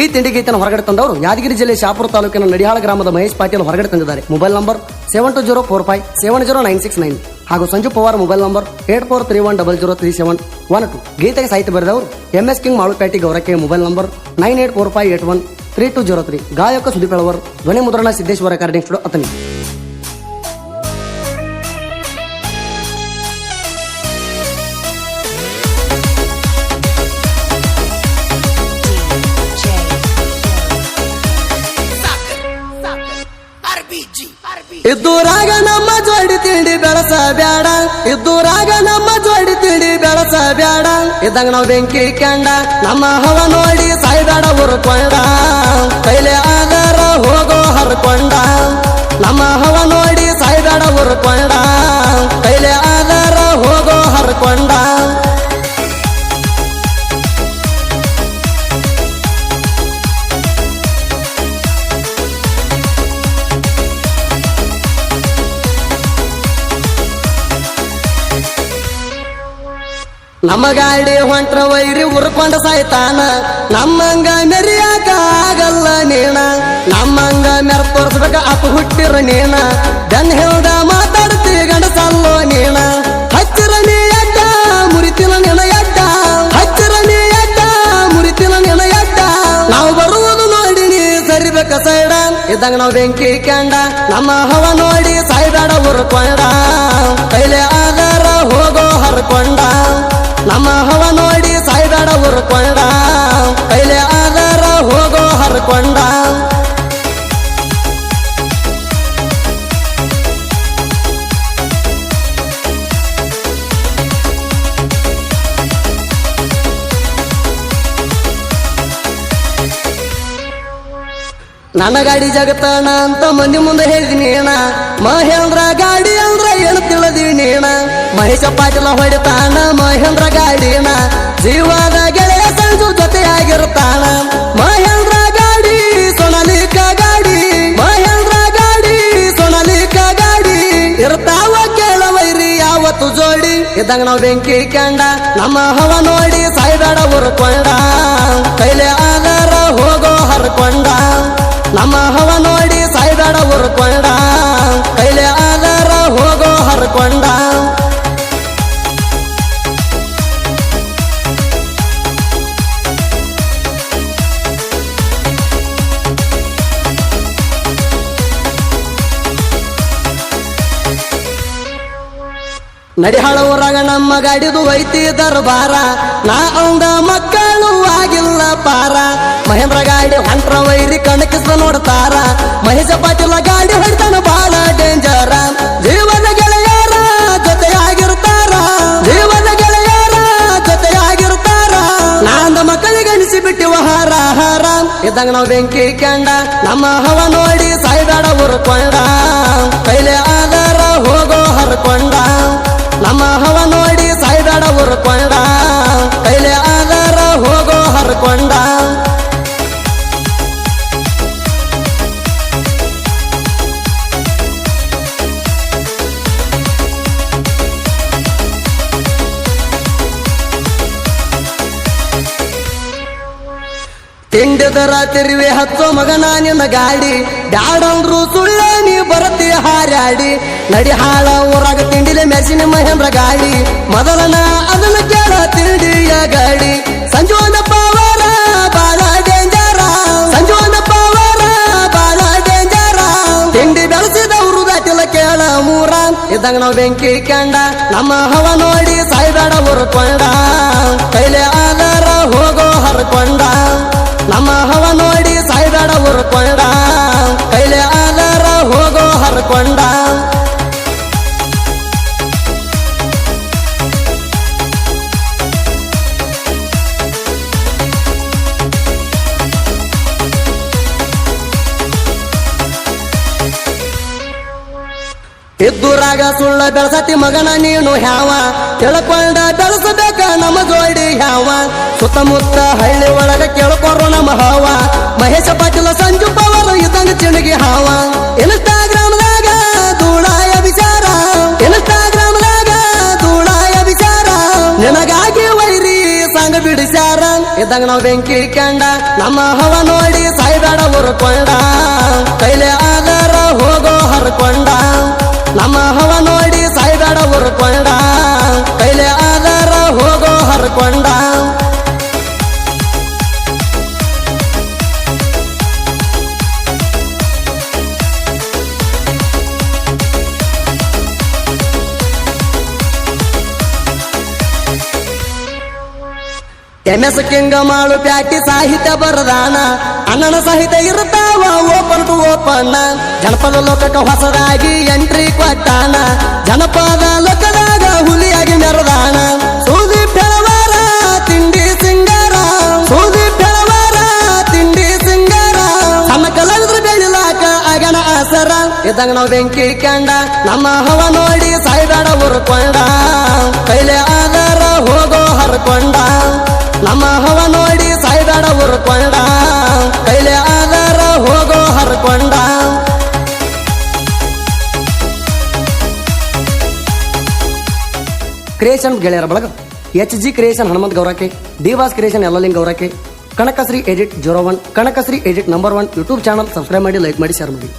ಈ ತಿಂಡಿ ಗೀತನ ಹೊರಗಡೆ ತಂದವರು ಯಾದಗಿರಿ ಜಿಲ್ಲೆ ಶಾಪುರ ತಾಲೂಕಿನ ನಡಿಹಾಳ ಗ್ರಾಮದ ಮಹೇಶ್ ಪಾಟೀಲ್ ಹೊರಗಡೆ ತಂದಿದ್ದಾರೆ. Mobile number seven two zero four five seven zero nine six nine ಹಾಗೂ Sanju Pawar mobile number eight four three one double zero three seven one two ಗೀತೆಗೆ ಸಾಹಿತ್ಯ ಬರೆದವರು M S King Malupete Gourakke mobile number nine eight four five eight one three two zero three ಗಾಯಕ ಸುದೀಪ್ ಎಳವರ್ ಧ್ವನಿ ಮುದ್ರಣ Siddeshwara recording studio Athani ಇದ್ದೂರಾಗ ನಮ್ಮ ಜೋಡಿ ತಿಂಡಿ ಬೆಳಸ ಬ್ಯಾಡ ಇದ್ದೂರಾಗ ನಮ್ಮ ಜೋಡಿ ತಿಂಡಿ ಬೆಳಸ ಬ್ಯಾಡ ಇದ್ದಂಗ ನಾವು ಬೆಂಕಿ ಕಂಡ, ನಮ್ಮ ಹವ ನೋಡಿ ಸಾಯ್ಬೇಡ ಉರ್ಕೊಂಡ ಕೈಲೆ ಆದರ ಹೋಗೋ ಹರ್ಕೊಂಡ. ನಮ್ಮ ಹವ ನೋಡಿ ಸಾಯ್ಬೇಡ ಉರ್ಕೊಂಡ ಕೈಲೆ ಆದರ ಹೋಗೋ ಹರ್ಕೊಂಡ. ನಮ್ಮ ಗಾಡಿ ಹೊಂಟ್ರ ವೈರಿ ಉರ್ಕೊಂಡ ಸಾಯ್ತಾನ ನಮ್ಮಂಗ ಮೆರಿಯಾಕ ಆಗಲ್ಲ ನೀಣ. ನಮ್ಮಂಗ ಮೆರ ತೋರ್ಸ್ಬೇಕ ಹುಟ್ಟಿರ ನೀಣ. ದನ್ ಹೇಳ್ದ ಮಾತಾಡ್ತಿ ಗಂಡಸಲ್ಲೋ ನೀಣ. ಹಚ್ಚಿರ ನೀ ಅಡ್ಡ ಮುರಿತಿನ ನಿನ ಎಡ್ಡ ಹಚ್ಚಿರ ನೀ ಅಡ್ಡ ಮುರಿತಿನ ನಿನ ಎಡ್ಡ ನಾವು ಬರುವುದು ನೋಡಿ ನೀ ಸರಿಬೇಕ ಸೈಡ. ಇದ್ದಂಗ ನಾವು ಬೆಂಕಿ ಕಂಡ. ನಮ್ಮ ಹವ ನೋಡಿ ಸಾಯ್ಬೇಡ ಉರ್ಕೊಂಡ ಕೈಲೆ ಆಗಾರ ಹೋಗೋ ಹರ್ಕೊಂಡ. ನಮ್ಮ ಹವ ನೋಡಿ ಸಾಯ್ದಾಡ ಉರ್ಕೊಂಡ ಕೈಲೆ ಆದರ ಹೋಗೋ ಹರ್ಕೊಂಡ. ನನ್ನ ಗಾಡಿ ಜಗತ್ತಣ ಅಂತ ಮಂದಿ ಮುಂದೆ ಹೇಳಿದೀನಿ ಮಹೇಂದ್ರ ಗಾಡಿ ಮಹೇಶ ಪಾಟೀಲ ಹೊಡಿತಾನ, ಮಹೇಂದ್ರ ಗಾಡಿನ ಜೀವದ ಗೆಳೆಯ ಸಂಜು ಜೊತೆಯಾಗಿರ್ತಾನ. ಮಹೇಂದ್ರ ಗಾಡಿ ಸೊನಲಿಕ ಗಾಡಿ, ಮಹೇಂದ್ರ ಗಾಡಿ ಸೊನಲಿಕ ಗಾಡಿ. ಇರ್ತಾವ ಕೇಳವೈರಿ ಯಾವತ್ತು ಜೋಡಿ? ಇದ್ದಂಗ ನಾವು ಬೆಂಕಿ ಕಂಡ, ನಮ್ಮ ಹವ ನೋಡಿ ಸಾಯ್ಬೇಡ ಉರ್ಕೊಂಡ ಕೈಲೆ ಆಗಾರ ಹೋಗೋ ಹರ್ಕೊಂಡ, ನಮ್ಮ ಹವ ನೋಡಿ ಸಾಯ್ಬೇಡ ಉರ್ಕೊಂಡ ಕೈಲೆ ಆಗಾರ ಹೋಗೋ ಹರ್ಕೊಂಡ. ನಡಿಹಾಳ ಊರಾಗ ನಮ್ಮ ಗಾಡಿದು ಐತಿ ದರ್ಬಾರ. ನಾ ಅವಂದ ಮಕ್ಕಳು ಆಗಿಲ್ಲ ಪಾರ. ಮಹೇಂದ್ರ ಗಾಡಿ ಹೊಂಟ್ರ ವೈರಿ ಕಣಕಿಸ್ದ ನೋಡ್ತಾರ. ಮಹೇಶ ಪಾಟೀಲ ಗಾಡಿ ಹೊಡಿತಾನ ಬಾಳ ಡೇಂಜರ ಜೀವನ ಗೆಳೆಯರ ಜೊತೆಯಾಗಿರ್ತಾರ. ಜೀವನ ಗೆಳೆಯರ ಜೊತೆಯಾಗಿರ್ತಾರ. ನಾಂದ ಮಕ್ಕಳಿಗೆ ಅನಿಸಿ ಬಿಟ್ಟಿವ ಹಾರ ಹಾರ. ಇದ್ದಂಗ ನಾವು ಬೆಂಕಿ ಕಂಡ, ನಮ್ಮ ಹವ ನೋಡಿ ಸಾಯ್ಬೇಡ ಉರ್ಕೊಂಡ ಕೈಲೆ ಆಧಾರ ಹೋಗೋ ಹರ್ಕೊಂಡ. ತಿಂಡಿದರ ರಾತ್ರಿವೆ ಹಚ್ಚೋ ಮಗನ ನಿನ್ನ ಗಾಡಿ. ಬ್ಯಾಡಂದ್ರು ಸುಳ್ಳ ನೀ ಬರತಿ ಹಾರಾಡಿ. ನಡಿ ಹಾಳ ಊರಾಗ ತಿಂಡಿಲೆ ಮೆಸಿನ ಮಹೇಂದ್ರ ಗಾಡಿ ಮೊದಲನ ಅದನ್ನ ಕೇಳ ತಿಂಡಿಯ ಗಾಡಿ. ಸಂಜೋನ ಪವಾರ ಬಾಲ ಡೇಂಜರ. ಸಂಜೋನ ಪವಾರ ಬಾಲ ಡೇಂಜರ. ತಿಂಡಿ ಬೆಳೆಸಿದವರು ದಾಟಿಲ ಕೇಳ ಮೂರ. ಇದ್ದಂಗ ನಾವು ಬೆಂಕಿ ಕಂಡ. ನಮ್ಮ ಹವ ನೋಡಿ ಸಾಯ್ಬೇಡ ಕೊಂಡ. ಕೈಲೆ ಆದರ ಇದ್ದೂರಾಗ ಸುಳ್ಳ ಬೆಳಸತಿ ಮಗನ ನೀನು ಹ್ಯಾವ? ತಿಳ್ಕೊಂಡ ಬೆಳಸಬೇಕ ನಮ್ಮ ಜೋಡಿ ಹ್ಯಾವ? ಸುತ್ತಮುತ್ತ ಹಳ್ಳಿ ಒಳಗ ಕೇಳ್ಕೊರು ನಮ್ಮ ಹಾವ. ಮಹೇಶ ಪಾಟೀಲ, ಸಂಜು ಪವರ್ ಇದ್ದಂಗ ಚಿಣಗಿ ಹಾವ. ಇನ್ಸ್ಟಾಗ್ರಾಮ್ದಾಗ ಧೂಳಾಯ ವಿಚಾರ. ಇನ್ಸ್ಟಾಗ್ರಾಮ್ದಾಗ ಧೂಳಾಯ ವಿಚಾರ. ನಿನಗಾಗಿ ವೈರಿ ಸಂಗ ಬಿಡಿಸ್ಯಾರ. ಇದ್ದಂಗ ನಾವು ಬೆಂಕಿ ಕಂಡ. ನಮ್ಮ ಹವ ನೋಡಿ ಸಾಯ್ಬೇಡ ಉರ್ಕೊಂಡ ಕೈಲೆ ಆದರ ಎಂ ಎಸ್ ಮಾಡು ಪ್ಯಾಟಿ ಸಾಹಿತ್ಯ ಬರದಾನ. ಅಣ್ಣನ ಸಾಹಿತ್ಯ ಇರ್ತಾವ ಓಪನ್ ಟು ಜನಪದ ಲೋಕಕ್ಕೆ ಹೊಸದಾಗಿ ಎಂಟ್ರಿ ಕೊಟ್ಟಾನ. ಜನಪದ ಲೋಕದಾಗ ಹುಲಿಯಾಗಿ ಮೆರದಾನ. ಸೂದಿ ಬೆಳವಾರ, ತಿಂಡಿ ಸಿಂಗಾರ. ಸೂದಿ ಬೆಳವಾರ, ತಿಂಡಿ ಸಿಂಗಾರ. ಸಣ್ಣ ಕಲಾವಿದ್ರು ಬೆಳಿಲಾಕ ಅಗನ ಆಸರ. ಇದ್ದಂಗ ನಾವು ಬೆಂಕಿ ಕಂಡ, ನಮ್ಮ ಹವ ನೋಡಿ ಸಾಯ್ಬೇಡ ಉರ್ಕೊಂಡ ಕೈಲೆ ಆದರ ಹೋಗೋ ಹರ್ಕೊಂಡ. ಉರ್ಕೊಂಡ ಕೈಲೆ ಹೋಗೋ ಹರ್ಕೊಂಡ. ಕ್ರಿಯೇಷನ್ ಗೆಳೆಯರ ಬಳಗ H G creation Hanumanth Gourakke Devas creation Ellaling Gourakke, Kanakashree edit zero one, Kanakashree edit number one YouTube channel subscribe ಮಾಡಿ ಲೈಕ್ ಮಾಡಿ ಶೇರ್ ಮಾಡಿ.